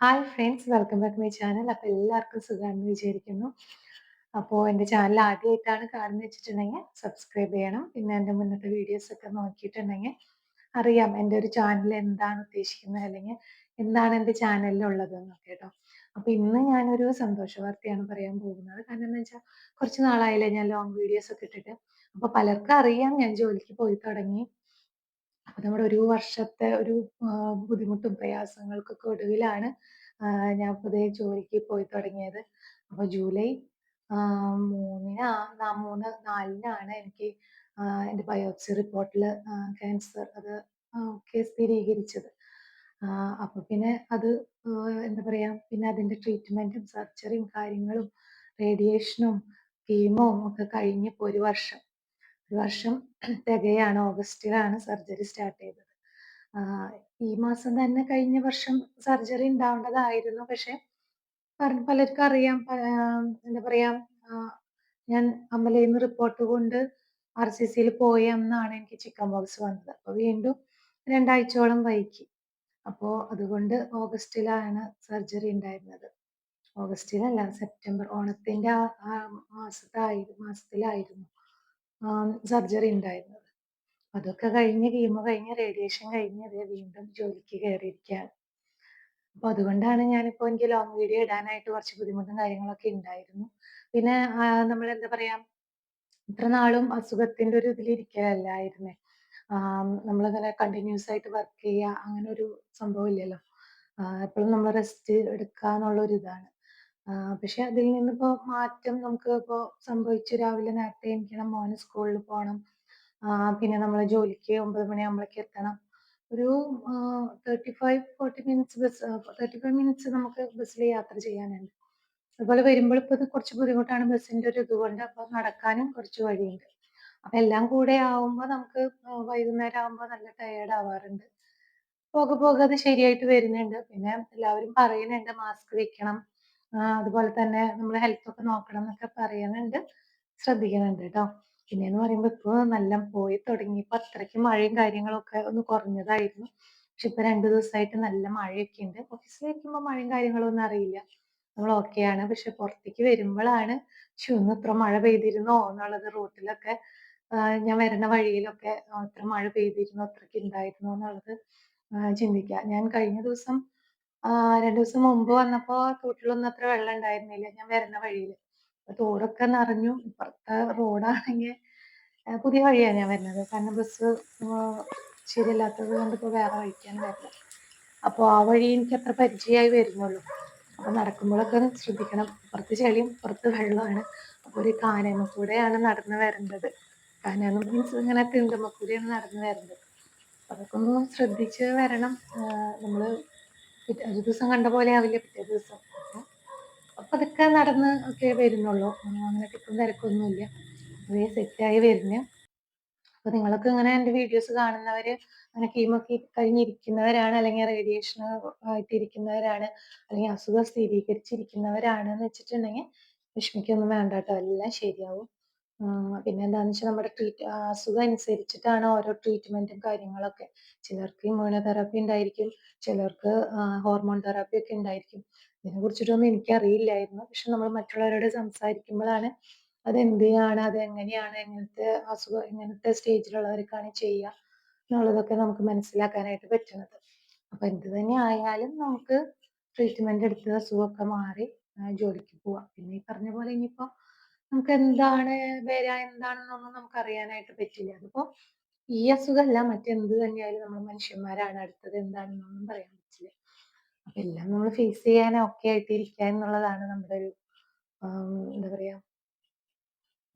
Hi friends welcome back my channel അപ്പോൾ എല്ലാവർക്കും സുഖമാണെന്ന് വിചാരിക്കുന്നു. അപ്പോൾ എന്റെ ചാനൽ ആദ്യമായിട്ടാണ് കാണുന്ന വെച്ചിട്ടുണ്ടെങ്കിൽ സബ്സ്ക്രൈബ് ചെയ്യണം. പിന്നെ എന്റെ മുന്നത്തെ വീഡിയോസ് ഒക്കെ നോക്കിയിട്ടുണ്ടെങ്കിൽ അറിയാം എന്റെ ഒരു ചാനൽ എന്താണ് ഉദ്ദേശിക്കുന്നത് അല്ലെങ്കിൽ എന്താണ് എന്റെ ചാനലിലുള്ളത് എന്നൊക്കെ കേട്ടോ. അപ്പോൾ ഇന്ന് ഞാനൊരു സന്തോഷ വാർത്തയാണ് പറയാൻ പോകുന്നത്. കാരണം എന്താ വെച്ചാൽ കുറച്ച് നാളായില്ലേ ഞാൻ ലോങ് വീഡിയോസ് ഒക്കെ ഇട്ടിട്ട്. അപ്പോൾ പലർക്കും അറിയാം ഞാൻ ജോലിക്ക് പോയി തുടങ്ങി. അപ്പൊ നമ്മുടെ ഒരു വർഷത്തെ ഒരു ബുദ്ധിമുട്ടും പ്രയാസങ്ങൾക്കൊക്കെ ഒടുവിലാണ് ഞാൻ പുതിയ ജോലിക്ക് പോയി തുടങ്ങിയത്. അപ്പോൾ ജൂലൈ മൂന്നിനാ മൂന്ന് നാലിനാണ് എനിക്ക് എന്റെ ബയോപ്സി റിപ്പോർട്ടിൽ ക്യാൻസർ അത് ഒക്കെ സ്ഥിരീകരിച്ചത്. അപ്പൊ പിന്നെ അത് എന്താ പറയാ പിന്നെ അതിന്റെ ട്രീറ്റ്മെന്റും സർജറിയും കാര്യങ്ങളും റേഡിയേഷനും കീമോ ഒക്കെ കഴിഞ്ഞ് ഇപ്പൊ ഒരു വർഷം. വർഷം തികയാണ് ഓഗസ്റ്റിലാണ് സർജറി സ്റ്റാർട്ട് ചെയ്തത്. ഈ മാസം തന്നെ കഴിഞ്ഞ വർഷം സർജറി ഉണ്ടാവേണ്ടതായിരുന്നു. പക്ഷെ പലർക്കും അറിയാം എന്താ പറയാ ഞാൻ ഞാൻ നിന്ന് റിപ്പോർട്ട് കൊണ്ട് ആർ സി സിയിൽ പോയ അന്നാണ് എനിക്ക് ചിക്കൻ ബോക്സ് വന്നത്. അപ്പൊ വീണ്ടും രണ്ടാഴ്ചയോളം വൈകി. അപ്പോ അതുകൊണ്ട് ഓഗസ്റ്റിലാണ് സർജറി ഉണ്ടായിരുന്നത്. ഓഗസ്റ്റിലല്ല സെപ്റ്റംബർ ഓണത്തിന്റെ ആ മാസത്തായി മാസത്തിലായിരുന്നു സർജറി ഉണ്ടായിരുന്നത്. അതൊക്കെ കഴിഞ്ഞ് കീമോ കഴിഞ്ഞ് റേഡിയേഷൻ കഴിഞ്ഞ് അതേ വീണ്ടും ജോലിക്ക് കയറിയിരിക്കുകയാണ്. അപ്പൊ അതുകൊണ്ടാണ് ഞാനിപ്പോ എനിക്ക് ലോങ് വീഡിയോ ഇടാനായിട്ട് കുറച്ച് ബുദ്ധിമുട്ടും കാര്യങ്ങളൊക്കെ ഉണ്ടായിരുന്നു. പിന്നെ നമ്മൾ എന്താ പറയാ ഇത്ര നാളും അസുഖത്തിന്റെ ഒരു ഇതിലിരിക്കലല്ലായിരുന്നേ. നമ്മളിങ്ങനെ കണ്ടിന്യൂസ് ആയിട്ട് വർക്ക് ചെയ്യുക അങ്ങനെ ഒരു സംഭവം ഇല്ലല്ലോ. എപ്പോഴും നമ്മൾ റെസ്റ്റ് എടുക്കാന്നുള്ള ഒരു ഇതാണ്. ആഹ് പക്ഷെ അതിൽ നിന്നിപ്പോ മാറ്റം നമുക്ക് ഇപ്പോ സംഭവിച്ചു. രാവിലെ നേരത്തെ എണീക്കണം, മോന് സ്കൂളിൽ പോണം. ആ, പിന്നെ നമ്മൾ ജോലിക്ക് 9 മണിയാകുമ്പോഴേക്ക് എത്തണം. ഒരു ആഹ് 35, 40 മിനിറ്റ്സ് ബസ് 35 മിനിറ്റ്സ് നമുക്ക് ബസ്സിൽ യാത്ര ചെയ്യാനുണ്ട്. അതുപോലെ വരുമ്പോൾ ഇപ്പൊ കുറച്ച് ബുദ്ധിമുട്ടാണ് ബസ്സിന്റെ ഒരു ഇതുകൊണ്ട്. അപ്പൊ നടക്കാനും കുറച്ച് വഴിയുണ്ട്. അപ്പൊ എല്ലാം കൂടെ ആവുമ്പോ നമുക്ക് വൈകുന്നേരം ആവുമ്പോ നല്ല ടയേർഡ് ആവാറുണ്ട്. പോകെ പോകെ അത് ശരിയായിട്ട് വരുന്നുണ്ട്. പിന്നെ എല്ലാവരും പറയുന്നുണ്ട് മാസ്ക് വെക്കണം. അതുപോലെ തന്നെ നമ്മൾ ഹെൽത്ത് ഒക്കെ നോക്കണം എന്നൊക്കെ പറയുന്നുണ്ട്. ശ്രദ്ധിക്കുന്നുണ്ട് കേട്ടോ പിന്നെ എന്ന് പറയുമ്പോൾ ഇപ്പൊ നല്ല പോയി തുടങ്ങി. ഇപ്പൊ അത്രയ്ക്ക് മഴയും കാര്യങ്ങളൊക്കെ ഒന്ന് കുറഞ്ഞതായിരുന്നു. പക്ഷെ ഇപ്പൊ രണ്ടു ദിവസമായിട്ട് നല്ല മഴയൊക്കെ ഉണ്ട്. ഓഫീസിൽ ഇരിക്കുമ്പോൾ മഴയും കാര്യങ്ങളും ഒന്നും അറിയില്ല. നമ്മൾ ഓക്കെയാണ്. പക്ഷെ പുറത്തേക്ക് വരുമ്പോഴാണ് പക്ഷെ ഇന്ന് ഇത്ര മഴ പെയ്തിരുന്നോ എന്നുള്ളത് റോട്ടിലൊക്കെ ഞാൻ വരുന്ന വഴിയിലൊക്കെ ഇത്ര മഴ പെയ്തിരുന്നോ അത്രയ്ക്ക് ഉണ്ടായിരുന്നോ എന്നുള്ളത് ചിന്തിക്കുക. ഞാൻ കഴിഞ്ഞ ദിവസം രണ്ടു ദിവസം മുമ്പ് വന്നപ്പോ തോട്ടിലൊന്നും അത്ര വെള്ളം ഉണ്ടായിരുന്നില്ല. ഞാൻ വരുന്ന വഴിയിൽ തോടൊക്കെ നിറഞ്ഞു. ഇപ്പുറത്തെ ആണെങ്കിൽ പുതിയ വഴിയാണ് ഞാൻ വരുന്നത്. കാരണം ബസ് ശരിയല്ലാത്തത് കൊണ്ട് ഇപ്പോ വേറെ വഴിക്കാണ് വരുന്നത്. അപ്പൊ ആ വഴി എനിക്ക് അത്ര പരിചയമായി വരുന്നുള്ളൂ. അപ്പൊ നടക്കുമ്പോഴൊക്കെ ശ്രദ്ധിക്കണം. ഇപ്പുറത്ത് ചെളിയും ഇപ്പുറത്ത് വെള്ളമാണ്. അപ്പൊ ഒരു കാനേമ്മ കൂടെയാണ് നടന്നു വരേണ്ടത്. കാനേന്ന് മീൻസ് ഇങ്ങനെ തിണ്ടുമ്മ കൂടെയാണ് നടന്നു വരേണ്ടത്. അതൊക്കെ ഒന്ന് ശ്രദ്ധിച്ച് വരണം. നമ്മൾ ഒരു ദിവസം കണ്ട പോലെ ആവില്ല പിറ്റേ ദിവസം. അപ്പൊ അതൊക്കെ നടന്ന് ഒക്കെ വരുന്നുള്ളൂ. അങ്ങനെ ഇപ്പം തിരക്കൊന്നുമില്ല. അതേ സെറ്റായി വരുന്നു. അപ്പൊ നിങ്ങളൊക്കെ ഇങ്ങനെ എന്റെ വീഡിയോസ് കാണുന്നവര് അങ്ങനെ കീമോ കഴിഞ്ഞിരിക്കുന്നവരാണ് അല്ലെങ്കിൽ റേഡിയേഷൻ ആയിട്ടിരിക്കുന്നവരാണ് അല്ലെങ്കിൽ അസുഖം സ്ഥിരീകരിച്ചിരിക്കുന്നവരാണ് എന്ന് വെച്ചിട്ടുണ്ടെങ്കിൽ വിഷമിക്കൊന്നും വേണ്ട കേട്ടോ എല്ലാം ശരിയാവും. പിന്നെ എന്താന്ന് വെച്ചാൽ നമ്മുടെ ട്രീറ്റ് അസുഖം അനുസരിച്ചിട്ടാണ് ഓരോ ട്രീറ്റ്മെന്റും കാര്യങ്ങളൊക്കെ. ചിലർക്ക് ഇമ്മ്യൂണോതെറാപ്പി ഉണ്ടായിരിക്കും. ചിലർക്ക് ഹോർമോൺ തെറാപ്പി ഒക്കെ ഉണ്ടായിരിക്കും. ഇതിനെ കുറിച്ചിട്ടൊന്നും എനിക്കറിയില്ലായിരുന്നു. പക്ഷെ നമ്മൾ മറ്റുള്ളവരോട് സംസാരിക്കുമ്പോഴാണ് അത് എങ്ങനെയാണ് എങ്ങനത്തെ അസുഖം എങ്ങനത്തെ സ്റ്റേജിലുള്ളവർക്കാണ് ചെയ്യുക എന്നുള്ളതൊക്കെ നമുക്ക് മനസ്സിലാക്കാനായിട്ട് പറ്റുന്നത്. അപ്പൊ എന്ത് തന്നെ ആയാലും നമുക്ക് ട്രീറ്റ്മെന്റ് എടുത്ത് അസുഖമൊക്കെ മാറി ജോലിക്ക് പോവാം. പിന്നെ ഈ പറഞ്ഞ പോലെ ഇനിയിപ്പോ നമുക്ക് എന്താണ് വര എന്താണെന്നൊന്നും നമുക്ക് അറിയാനായിട്ട് പറ്റില്ല. അതിപ്പോ ഈ അസുഖമല്ല മറ്റെന്ത് തന്നെയായാലും നമ്മൾ മനുഷ്യന്മാരാണ്. അടുത്തത് എന്താണെന്നൊന്നും പറയാൻ പറ്റില്ല. അപ്പൊ എല്ലാം നമ്മൾ ഫേസ് ചെയ്യാൻ ഒക്കെ ആയിട്ട് ഇരിക്കുക എന്നുള്ളതാണ് നമ്മുടെ ഒരു എന്താ പറയാ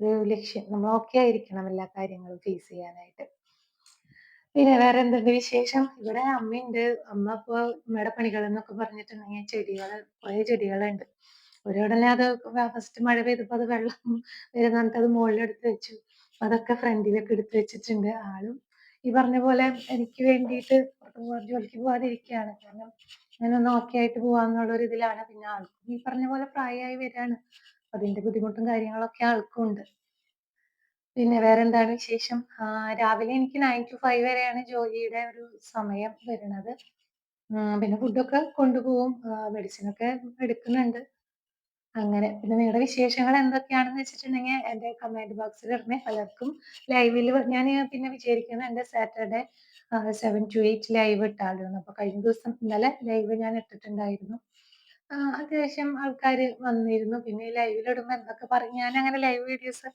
ഒരു ലക്ഷ്യം. നമ്മൾ ഓക്കെ ആയിരിക്കണം എല്ലാ കാര്യങ്ങളും ഫേസ് ചെയ്യാനായിട്ട്. പിന്നെ വേറെ എന്തുണ്ട് വിശേഷം? ഇവിടെ അമ്മയുണ്ട്. അമ്മ ഇപ്പൊ അമ്മയുടെ പണികൾ എന്നൊക്കെ പറഞ്ഞിട്ടുണ്ടെങ്കിൽ ചെടികൾ കുറേ ചെടികളുണ്ട്. ഒരുടനെ അത് ഫസ്റ്റ് മഴ പെയ്തപ്പോ അത് വെള്ളം വരും പറഞ്ഞിട്ട് അത് മുകളിലെടുത്ത് വെച്ചു. അതൊക്കെ ഫ്രണ്ടിലൊക്കെ എടുത്ത് വെച്ചിട്ടുണ്ട്. ആളും ഈ പറഞ്ഞ പോലെ എനിക്ക് വേണ്ടിയിട്ട് ജോലിക്ക് പോവാതിരിക്കുകയാണ്. കാരണം ഞാനൊന്ന് ഓക്കെ ആയിട്ട് പോവാന്നുള്ള ഒരു ഇതിലാണ്. പിന്നെ ആൾക്കും ഈ പറഞ്ഞ പോലെ പ്രായമായി വരികയാണ്. അതിന്റെ ബുദ്ധിമുട്ടും കാര്യങ്ങളൊക്കെ ആൾക്കും ഉണ്ട്. പിന്നെ വേറെ എന്താണ് വിശേഷം? രാവിലെ എനിക്ക് നയൻ ടു ഫൈവ് വരെയാണ് ജോലിയുടെ ഒരു സമയം വരുന്നത്. പിന്നെ ഫുഡൊക്കെ കൊണ്ടുപോകും മെഡിസിനൊക്കെ എടുക്കുന്നുണ്ട് അങ്ങനെ. പിന്നെ നിങ്ങളുടെ വിശേഷങ്ങൾ എന്തൊക്കെയാണെന്ന് വെച്ചിട്ടുണ്ടെങ്കിൽ എന്റെ കമന്റ് ബോക്സിൽ ഇടണേ. പലർക്കും ലൈവിൽ ഞാൻ പിന്നെ വിചാരിക്കുന്നത് എന്റെ Saturday seven to eight live ഇട്ടാലോന്ന്. അപ്പൊ കഴിഞ്ഞ ദിവസം ഇന്നലെ ലൈവ് ഞാൻ ഇട്ടിട്ടുണ്ടായിരുന്നു. അത്യാവശ്യം ആൾക്കാർ വന്നിരുന്നു. പിന്നെ ഈ ലൈവിലിടുമ്പോ എന്തൊക്കെ പറഞ്ഞു ഞാൻ അങ്ങനെ ലൈവ് വീഡിയോസ്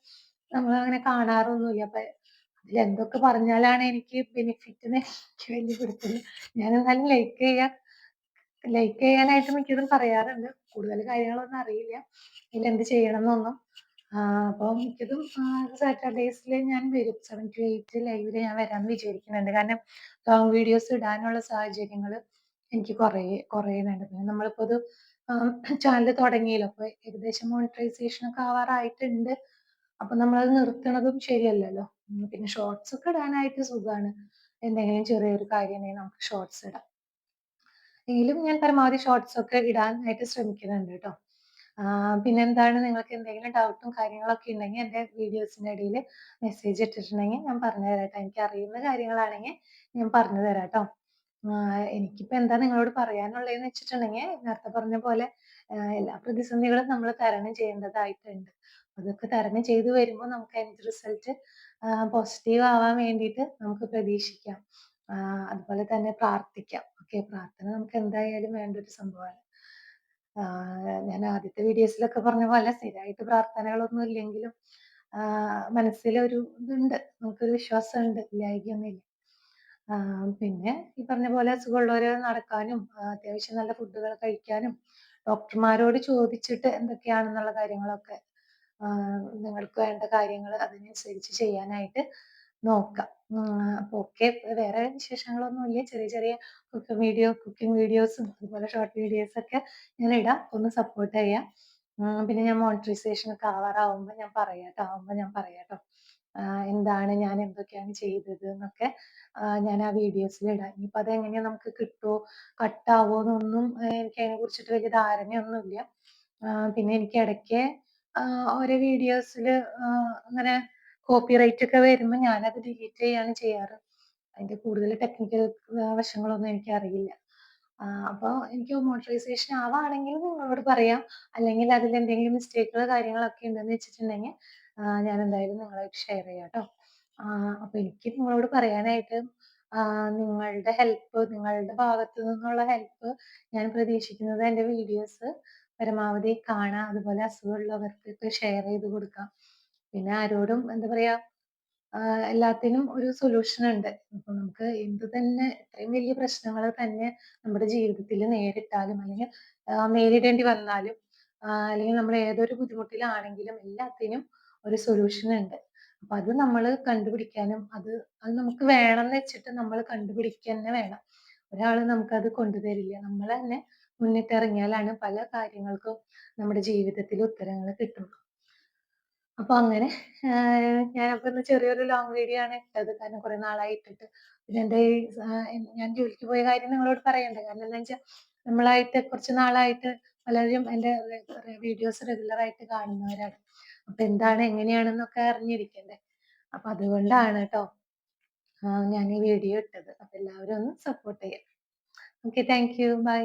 നമ്മൾ അങ്ങനെ കാണാറൊന്നുമില്ല. അപ്പൊ അതിൽ എന്തൊക്കെ പറഞ്ഞാലാണ് എനിക്ക് ബെനിഫിറ്റ് എനിക്ക് വേണ്ടി കൊടുത്തത് ഞാൻ എന്തായാലും ലൈക്ക് ചെയ്യാൻ ലൈക്ക് ചെയ്യാനായിട്ട് മിക്കതും പറയാറുണ്ട്. കൂടുതൽ കാര്യങ്ങളൊന്നും അറിയില്ല. ഇതിൽ എന്ത് ചെയ്യണം എന്നൊന്നും അപ്പോൾ മിക്കതും സാറ്റർഡേസിൽ ഞാൻ വരും. സെവൻ ടു എയ്റ്റ് ലൈവിൽ ഞാൻ വരാമെന്ന് വിചാരിക്കുന്നുണ്ട്. കാരണം ലോങ് വീഡിയോസ് ഇടാനുള്ള സാഹചര്യങ്ങൾ എനിക്ക് കുറേ കുറേ വേണ്ട പിന്നെ നമ്മളിപ്പോൾ ഇത് ചാനൽ തുടങ്ങിയല്ലോ. അപ്പോൾ ഏകദേശം മോണിറ്റൈസേഷൻ ഒക്കെ ആവാറായിട്ടുണ്ട്. അപ്പൊ നമ്മളത് നിർത്തണതും ശരിയല്ലല്ലോ. പിന്നെ ഷോർട്സ് ഒക്കെ ഇടാനായിട്ട് സുഖമാണ് എന്തെങ്കിലും ചെറിയൊരു കാര്യം നമുക്ക് ഷോർട്സ് ഇടാം. എങ്കിലും ഞാൻ പരമാവധി ഷോർട്സ് ഒക്കെ ഇടാനായിട്ട് ശ്രമിക്കുന്നുണ്ട് കേട്ടോ. പിന്നെന്താണ് നിങ്ങൾക്ക് എന്തെങ്കിലും ഡൗട്ടും കാര്യങ്ങളൊക്കെ ഉണ്ടെങ്കിൽ എന്റെ വീഡിയോസിന്റെ ഇടയിൽ മെസ്സേജ് ഇട്ടിട്ടുണ്ടെങ്കിൽ ഞാൻ പറഞ്ഞു തരാം കേട്ടോ. എനിക്ക് അറിയുന്ന കാര്യങ്ങളാണെങ്കിൽ ഞാൻ പറഞ്ഞു തരാം കേട്ടോ എനിക്കിപ്പോൾ എന്താ നിങ്ങളോട് പറയാനുള്ളതെന്ന് വെച്ചിട്ടുണ്ടെങ്കിൽ നേരത്തെ പറഞ്ഞ പോലെ എല്ലാ പ്രതിസന്ധികളും നമ്മൾ തരണം ചെയ്യേണ്ടതായിട്ടുണ്ട്. അതൊക്കെ തരണം ചെയ്തു വരുമ്പോൾ നമുക്ക് അതിന്റെ റിസൾട്ട് പോസിറ്റീവ് ആവാൻ വേണ്ടിയിട്ട് നമുക്ക് പ്രതീക്ഷിക്കാം. അതുപോലെ തന്നെ പ്രാർത്ഥിക്കാം. ഓക്കെ പ്രാർത്ഥന നമുക്ക് എന്തായാലും വേണ്ട ഒരു സംഭവമാണ്. ഞാൻ ആദ്യത്തെ വീഡിയോസിലൊക്കെ പറഞ്ഞ പോലെ സ്ഥിരമായിട്ട് പ്രാർത്ഥനകളൊന്നും ഇല്ലെങ്കിലും മനസ്സിലൊരു ഇതുണ്ട്. നമുക്കൊരു വിശ്വാസമുണ്ട്. ഇല്ലായിരിക്കൊന്നുമില്ല പിന്നെ ഈ പറഞ്ഞ പോലെ അസുഖമുള്ളവർ നടക്കാനും അത്യാവശ്യം നല്ല ഫുഡുകൾ കഴിക്കാനും ഡോക്ടർമാരോട് ചോദിച്ചിട്ട് എന്തൊക്കെയാണെന്നുള്ള കാര്യങ്ങളൊക്കെ നിങ്ങൾക്ക് വേണ്ട കാര്യങ്ങൾ അതിനനുസരിച്ച് ചെയ്യാനായിട്ട് നോക്കാം. അപ്പോൾ ഓക്കെ വേറെ വിശേഷങ്ങളൊന്നും ഇല്ല. ചെറിയ ചെറിയ കുക്കിംഗ് വീഡിയോ കുക്കിംഗ് വീഡിയോസും അതുപോലെ ഷോർട്ട് വീഡിയോസ് ഒക്കെ ഞാൻ ഇടാം. ഒന്ന് സപ്പോർട്ട് ചെയ്യാം. പിന്നെ ഞാൻ മോണിറ്ററൈസേഷൻ ഒക്കെ ആവാറാവുമ്പോൾ ഞാൻ പറയാട്ടോ. ആവുമ്പോ ആവുമ്പോൾ ഞാൻ പറയാട്ടോ. എന്താണ് ഞാൻ എന്തൊക്കെയാണ് ചെയ്തത് എന്നൊക്കെ. ഞാൻ ആ വീഡിയോസിൽ ഇടാം. ഇനിയിപ്പോൾ അതെങ്ങനെയാ നമുക്ക് കിട്ടുമോ കട്ടാവോ എന്നൊന്നും എനിക്ക് അതിനെ കുറിച്ചിട്ട് വലിയ ധാരണയൊന്നുമില്ല. പിന്നെ എനിക്ക് ഇടയ്ക്ക് ഓരോ വീഡിയോസിൽ അങ്ങനെ കോപ്പിറൈറ്റ് ഒക്കെ വരുമ്പോൾ ഞാനത് ഡിലീറ്റ് ചെയ്യാണ് ചെയ്യാറ്. അതിന്റെ കൂടുതൽ ടെക്നിക്കൽ വശങ്ങളൊന്നും എനിക്ക് അറിയില്ല അപ്പോൾ എനിക്ക് മോട്ടറൈസേഷൻ ആവാണെങ്കിൽ നിങ്ങളോട് പറയാം. അല്ലെങ്കിൽ അതിൽ എന്തെങ്കിലും മിസ്റ്റേക്കുകൾ കാര്യങ്ങളൊക്കെ ഉണ്ടെന്ന് വെച്ചിട്ടുണ്ടെങ്കിൽ ഞാൻ എന്തായാലും നിങ്ങളായിട്ട് ഷെയർ ചെയ്യാം കേട്ടോ അപ്പോൾ എനിക്ക് നിങ്ങളോട് പറയാനായിട്ട് നിങ്ങളുടെ ഹെൽപ്പ് നിങ്ങളുടെ ഭാഗത്തു നിന്നുള്ള ഹെൽപ്പ് ഞാൻ പ്രതീക്ഷിക്കുന്നത് എന്റെ വീഡിയോസ് പരമാവധി കാണാം. അതുപോലെ അസുഖമുള്ളവർക്കൊക്കെ ഷെയർ ചെയ്ത് കൊടുക്കാം. പിന്നെ ആരോടും എന്താ പറയാ എല്ലാത്തിനും ഒരു സൊല്യൂഷൻ ഉണ്ട്. അപ്പൊ നമുക്ക് എന്ത് തന്നെ ഇത്രയും വലിയ പ്രശ്നങ്ങൾ തന്നെ നമ്മുടെ ജീവിതത്തിൽ നേരിട്ടാലും അല്ലെങ്കിൽ നേരിടേണ്ടി വന്നാലും അല്ലെങ്കിൽ നമ്മൾ ഏതൊരു ബുദ്ധിമുട്ടിലാണെങ്കിലും എല്ലാത്തിനും ഒരു സൊല്യൂഷൻ ഉണ്ട്. അപ്പൊ അത് നമ്മൾ കണ്ടുപിടിക്കാനും അത് അത് നമുക്ക് വേണമെന്ന് വെച്ചിട്ട് നമ്മൾ കണ്ടുപിടിക്കന്നെ വേണം. ഒരാൾ നമുക്കത് കൊണ്ടുതരില്ല നമ്മൾ തന്നെ മുന്നിട്ടിറങ്ങിയാലാണ് പല കാര്യങ്ങൾക്കും നമ്മുടെ ജീവിതത്തിൽ ഉത്തരങ്ങൾ കിട്ടുള്ളൂ അപ്പൊ അങ്ങനെ ഞാൻ ഞാനപ്പോ ഇന്ന് ചെറിയൊരു ലോങ് വീഡിയോ ആണ് ഇട്ടത്. കാരണം കുറെ നാളായി ഇട്ടിട്ട് പിന്നെ എന്റെ ഞാൻ ജോലിക്ക് പോയ കാര്യം നിങ്ങളോട് പറയണ്ട? കാരണം എന്താ വെച്ചാൽ നമ്മളായിട്ട് കുറച്ച് നാളായിട്ട് പലരും എന്റെ വീഡിയോസ് റെഗുലർ ആയിട്ട് കാണുന്നവരാണ്. അപ്പൊ എന്താണ് എങ്ങനെയാണെന്നൊക്കെ അറിഞ്ഞിരിക്കണ്ടേ? അപ്പൊ അതുകൊണ്ടാണ് കേട്ടോ ഞാൻ ഈ വീഡിയോ ഇട്ടത്. അപ്പൊ എല്ലാവരും ഒന്ന് സപ്പോർട്ട് ചെയ്യാം. Okay thank you by